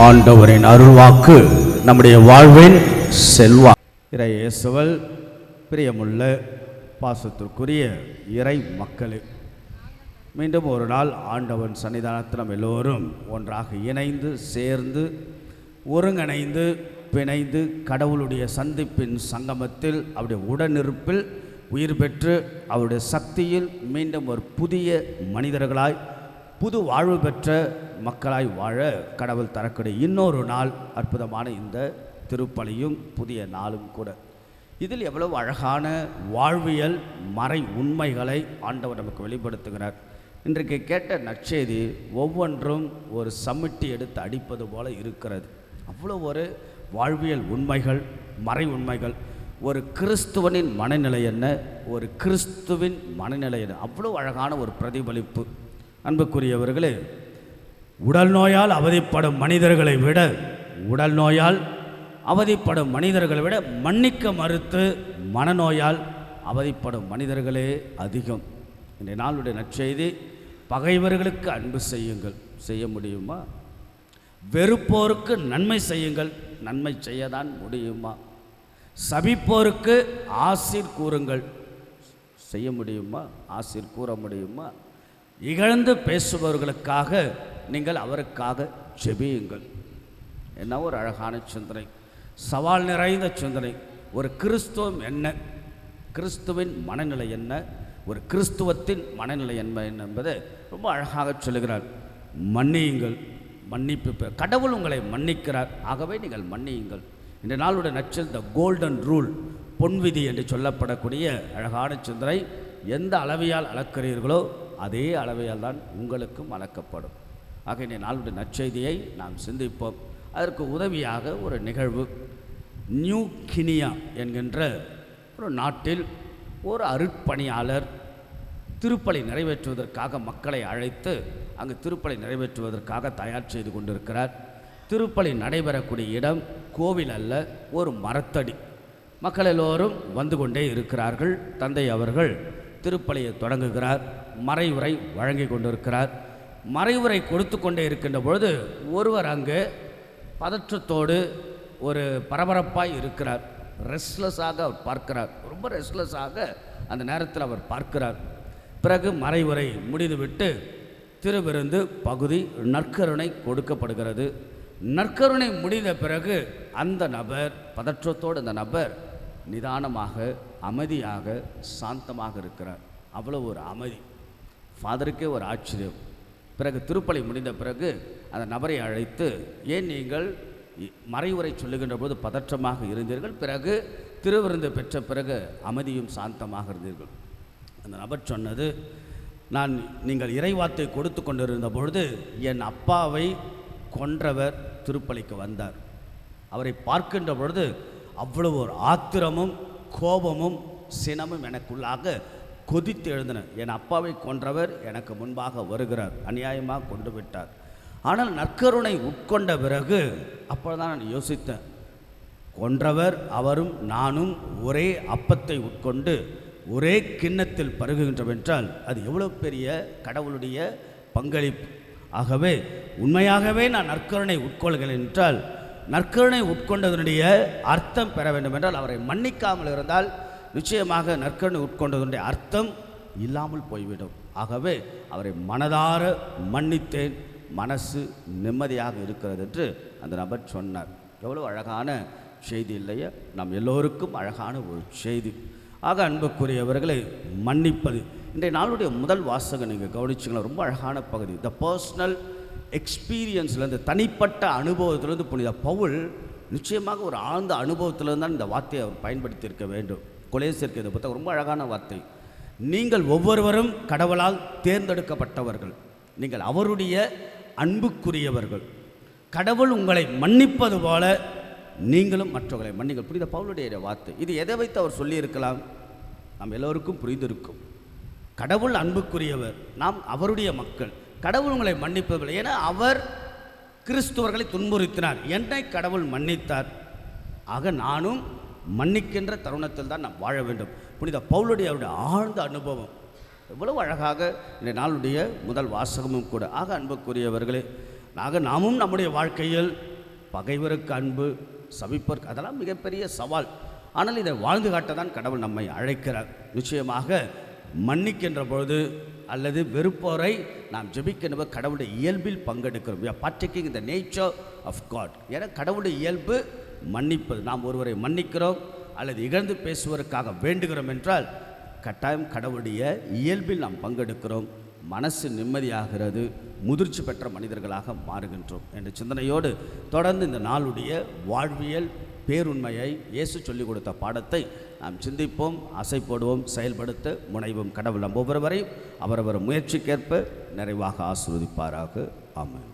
ஆண்டவரின் அருள்வாக்கு நம்முடைய வாழ்வின் செல்வா இறை இயேசுவல் பிரியமுள்ள பாசத்திற்குரிய இறை மக்களே மீண்டும் ஒரு நாள் ஆண்டவன் சன்னிதானத்தில் நம்ம எல்லோரும் ஒன்றாக இணைந்து சேர்ந்து ஒருங்கிணைந்து பிணைந்து கடவுளுடைய சந்திப்பின் சங்கமத்தில் அவருடைய உடனிருப்பில் உயிர் பெற்று அவருடைய சக்தியில் மீண்டும் ஒரு புதிய மனிதர்களாய் புது வாழ்வு பெற்ற மக்களாய் வாழ கடவுள் தரக்கூடிய இன்னொரு நாள் அற்புதமான இந்த திருப்பலியும் புதிய நாளும் கூட. இதில் எவ்வளவு அழகான வாழ்வியல் மறை உண்மைகளை ஆண்டவர் நமக்கு வெளிப்படுத்துகிறார். இன்றைக்கு கேட்ட நற்செய்தி ஒவ்வொன்றும் ஒரு சமிட்டி எடுத்து அடிப்பது போல இருக்கிறது. அவ்வளோ ஒரு வாழ்வியல் உண்மைகள் மறை உண்மைகள். ஒரு கிறிஸ்துவனின் மனநிலை என்ன? ஒரு கிறிஸ்துவின் மனநிலை என்ன? அவ்வளோ அழகான ஒரு பிரதிபலிப்பு. அன்புக்குரியவர்களே உடல் நோயால் அவதிப்படும் மனிதர்களை விட உடல் நோயால் அவதிப்படும் மனிதர்களை விட மன்னிக்க மறுத்து மனநோயால் அவதிப்படும் மனிதர்களே அதிகம். இன்றைய நாளுடைய நற்செய்தி பகைவர்களுக்கு அன்பு செய்யுங்கள். செய்ய முடியுமா? வெறுப்போருக்கு நன்மை செய்யுங்கள். நன்மை செய்யதான் முடியுமா? சபிப்போருக்கு ஆசீர் கூறுங்கள். செய்ய முடியுமா? ஆசீர் கூற முடியுமா? இகழ்ந்து பேசுபவர்களுக்காக நீங்கள் அவருக்காக ஜெபியுங்கள். என்ன ஒரு அழகான சிந்தனை. சவால் நிறைந்த சிந்தனை. ஒரு கிறிஸ்துவம் என்ன? கிறிஸ்துவின் மனநிலை என்ன? ஒரு கிறிஸ்துவத்தின் மனநிலை என்ன என்பதை ரொம்ப அழகாக சொல்லுகிறார். மன்னியுங்கள். மன்னிப்பு கடவுள் உங்களை மன்னிக்கிறார். ஆகவே நீங்கள் மன்னியுங்கள். இந்த நாளுடைய நச்சல் த கோல்டன் ரூல் பொன்விதி என்று சொல்லப்படக்கூடிய அழகான சிந்தனை. எந்த அளவையால் அளக்கிறீர்களோ அதே அளவையால் தான் உங்களுக்கும் அளக்கப்படும். ஆக இந்த நாளுடைய நற்செய்தியை நாம் சிந்திப்போம். அதற்கு உதவியாக ஒரு நிகழ்வு. நியூ கினியா என்கின்ற ஒரு நாட்டில் ஒரு அருட்பணியாளர் திருப்பலை நிறைவேற்றுவதற்காக மக்களை அழைத்து அங்கு திருப்பலை நிறைவேற்றுவதற்காக தயார் செய்து கொண்டிருக்கிறார். திருப்பலை நடைபெறக்கூடிய இடம் கோவில் அல்ல ஒரு மரத்தடி. மக்கள் எல்லோரும் வந்து கொண்டே இருக்கிறார்கள். தந்தை அவர்கள் திருப்பலியை தொடங்குகிறார். மறைவுரை வழங்கி கொண்டிருக்கிறார். மறைவுரை கொடுத்து கொண்டே இருக்கின்ற பொழுது ஒருவர் அங்கு பதற்றத்தோடு ஒரு பரபரப்பாக இருக்கிறார். ரெஸ்ட்லெஸ்ஸாக அவர் பார்க்கிறார். ரொம்ப ரெஸ்ட்லெஸ்ஸாக அந்த நேரத்தில் அவர் பார்க்கிறார். பிறகு மறைவுரை முடிந்துவிட்டு திருவிருந்து பகுதி நற்கருணை கொடுக்கப்படுகிறது. நற்கருணை முடிந்த பிறகு அந்த நபர் பதற்றத்தோடு அந்த நபர் நிதானமாக அமைதியாக சாந்தமாக இருக்கிறார். அவ்வளோ ஒரு அமைதி. ஃபாதருக்கே ஒரு ஆச்சரியம். பிறகு திருப்பலி முடிந்த பிறகு அந்த நபரை அழைத்து ஏன் நீங்கள் மறைவுரை சொல்லுகின்ற போது பதற்றமாக இருந்தீர்கள்? பிறகு திருவிருந்து பெற்ற பிறகு அமைதியும் சாந்தமாக இருந்தீர்கள். அந்த நபர் சொன்னது நான் நீங்கள் இறைவாத்தை கொடுத்து கொண்டிருந்த பொழுது என் அப்பாவை கொன்றவர் திருப்பலிக்கு வந்தார். அவரை பார்க்கின்ற பொழுது அவ்வளவு ஒரு ஆத்திரமும் கோபமும் சினமும் எனக்குள்ளாக கொதித்து எழுந்தன என் அப்பாவை கொன்றவர் எனக்கு முன்பாக வருகிறார். அநியாயமாக கொண்டு விட்டார். ஆனால் நற்கருணை உட்கொண்ட பிறகு அப்பொழுதுதான் நான் யோசித்தேன். கொன்றவர் அவரும் நானும் ஒரே அப்பத்தை உட்கொண்டு ஒரே கிண்ணத்தில் பருகுகின்றவென்றால் அது எவ்வளோ பெரிய கடவுளுடைய பங்களிப்பு. ஆகவே உண்மையாகவே நான் நற்கருணை உட்கொள்கிறேன் என்றால் நற்கருணை உட்கொண்டதனுடைய அர்த்தம் பெற வேண்டும் என்றால் அவரை மன்னிக்காமல் இருந்தால் நிச்சயமாக நற்கருணை உட்கொண்டதனுடைய அர்த்தம் இல்லாமல் போய்விடும். ஆகவே அவரை மனதார மன்னித்தேன். மனசு நிம்மதியாக இருக்கிறது என்று அந்த நபர் சொன்னார். எவ்வளோ அழகான செய்தி இல்லையா? நம் எல்லோருக்கும் அழகான ஒரு செய்தி. ஆக அன்புக்குரியவர்களை மன்னிப்பது. இன்றைய நாளுடைய முதல் வாசகம் நீங்கள் கவனிச்சிங்களா ரொம்ப அழகான பகுதி. த பர்சனல் எக்ஸ்பீரியன்ஸ்லேருந்து தனிப்பட்ட அனுபவத்திலேருந்து புனித பவுல் நிச்சயமாக ஒரு ஆழ்ந்த அனுபவத்திலிருந்து தான் இந்த வார்த்தையை அவர் பயன்படுத்தியிருக்க வேண்டும். கொலேசிற்கு இதை புத்தகம் ரொம்ப அழகான வார்த்தை. நீங்கள் ஒவ்வொருவரும் கடவுளால் தேர்ந்தெடுக்கப்பட்டவர்கள். நீங்கள் அவருடைய அன்புக்குரியவர்கள். கடவுள் உங்களை மன்னிப்பது போல நீங்களும் மற்றவர்களை மன்னிங்கள். புரிந்த பவுலுடைய வார்த்தை. இது எதை வைத்து அவர் சொல்லியிருக்கலாம்? நாம் எல்லோருக்கும் புரிந்திருக்கும். கடவுள் அன்புக்குரியவர். நாம் அவருடைய மக்கள். கடவுள் உங்களை மன்னிப்பதில்லை. ஏன்னா அவர் கிறிஸ்துவர்களை துன்புறுத்தினார். என்னை கடவுள் மன்னித்தார். ஆக நானும் மன்னிக்கின்ற தருணத்தில் தான் நாம் வாழ வேண்டும். புனித பவுலுடைய அவருடைய ஆழ்ந்த அனுபவம். எவ்வளவு அழகாக இந்த நாளுடைய முதல் வாசகமும் கூட ஆக அன்புக்குரியவர்களே ஆக நாமும் நம்முடைய வாழ்க்கையில் பகைவருக்கு அன்பு சபிப்பதற்கு அதெல்லாம் மிகப்பெரிய சவால். ஆனால் இதை வாழ்ந்து காட்ட தான் கடவுள் நம்மை அழைக்கிறார். நிச்சயமாக மன்னிக்கின்ற பொழுது அல்லது வெறுப்போரை நாம் ஜெபிக்கின்ற கடவுளுடைய இயல்பில் பங்கெடுக்கிறோம். We are partaking in the nature of ஏன்னா கடவுளுடைய இயல்பு மன்னிப்பது. நாம் ஒருவரை மன்னிக்கிறோம் அல்லது இகழ்ந்து பேசுவதற்காக வேண்டுகிறோம் என்றால் கட்டாயம் கடவுளுடைய இயல்பில் நாம் பங்கெடுக்கிறோம். மனசு நிம்மதியாகிறது. முதிர்ச்சி பெற்ற மனிதர்களாக மாறுகின்றோம் என்ற சிந்தனையோடு தொடர்ந்து இந்த நாளுடைய வாழ்வியல் பேருண்மையை இயேசு சொல்லிக் கொடுத்த பாடத்தை நாம் சிந்திப்போம் அசைப்படுவோம் செயல்படுத்த முனைவோம். கடவுள் நம் ஒவ்வொருவரையும் அவரவர் முயற்சிக்கேற்ப நிறைவாக ஆசிர்வதிப்பாராக. ஆமாம்